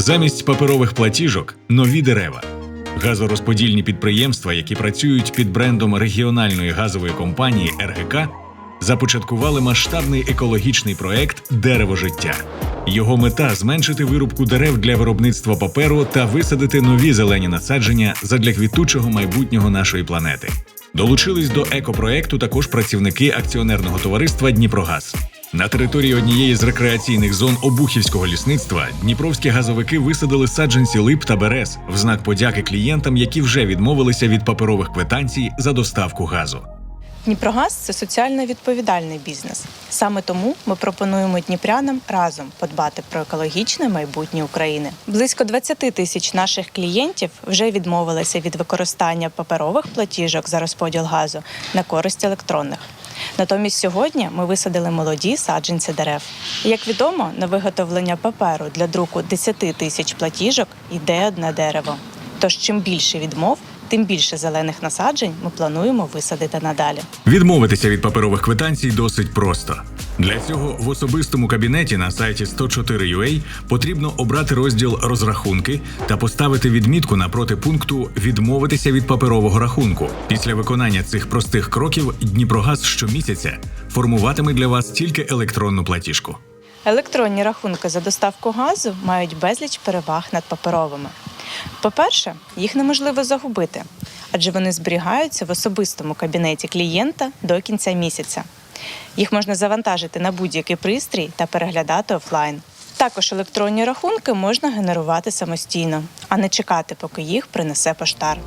Замість паперових платіжок нові дерева. Газорозподільні підприємства, які працюють під брендом регіональної газової компанії РГК, започаткували масштабний екологічний проект Дерево життя. Його мета зменшити вирубку дерев для виробництва паперу та висадити нові зелені насадження задля квітучого майбутнього нашої планети. Долучились до екопроекту також працівники акціонерного товариства Дніпрогаз. На території однієї з рекреаційних зон Обухівського лісництва дніпровські газовики висадили саджанці лип та берез в знак подяки клієнтам, які вже відмовилися від паперових квитанцій за доставку газу. Дніпрогаз це соціально відповідальний бізнес. Саме тому ми пропонуємо дніпрянам разом подбати про екологічне майбутнє України. Близько 20 тисяч наших клієнтів вже відмовилися від використання паперових платіжок за розподіл газу на користь електронних. Натомість сьогодні ми висадили молоді саджанці дерев. Як відомо, на виготовлення паперу для друку 10 тисяч платіжок йде одне дерево. Тож чим більше відмов, тим більше зелених насаджень ми плануємо висадити надалі. Відмовитися від паперових квитанцій досить просто. Для цього в особистому кабінеті на сайті 104.ua потрібно обрати розділ розрахунки та поставити відмітку напроти пункту Відмовитися від паперового рахунку. Після виконання цих простих кроків Дніпрогаз щомісяця формуватиме для вас тільки електронну платіжку. Електронні рахунки за доставку газу мають безліч переваг над паперовими. По-перше, їх неможливо загубити, адже вони зберігаються в особистому кабінеті клієнта до кінця місяця. Їх можна завантажити на будь-який пристрій та переглядати офлайн. Також електронні рахунки можна генерувати самостійно, а не чекати, поки їх принесе поштар.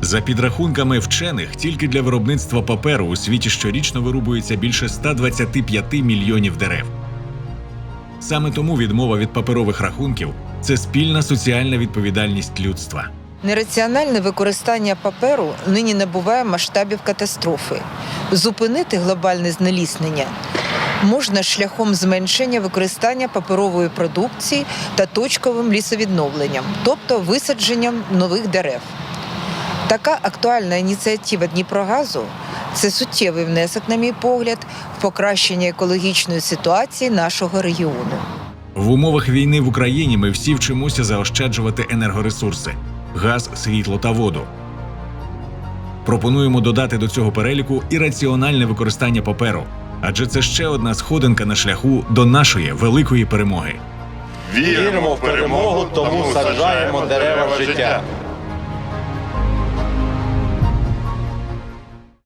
За підрахунками вчених, тільки для виробництва паперу у світі щорічно вирубується більше 125 мільйонів дерев. Саме тому відмова від паперових рахунків це спільна соціальна відповідальність людства. Нераціональне використання паперу нині набуває масштабів катастрофи. Зупинити глобальне знеліснення можна шляхом зменшення використання паперової продукції та точковим лісовідновленням, тобто висадженням нових дерев. Така актуальна ініціатива Дніпрогазу це суттєвий внесок, на мій погляд, в покращення екологічної ситуації нашого регіону. В умовах війни в Україні ми всі вчимося заощаджувати енергоресурси газ, світло та воду. Пропонуємо додати до цього переліку і раціональне використання паперу, адже це ще одна сходинка на шляху до нашої великої перемоги. Віримо в перемогу, тому саджаємо дерева життя.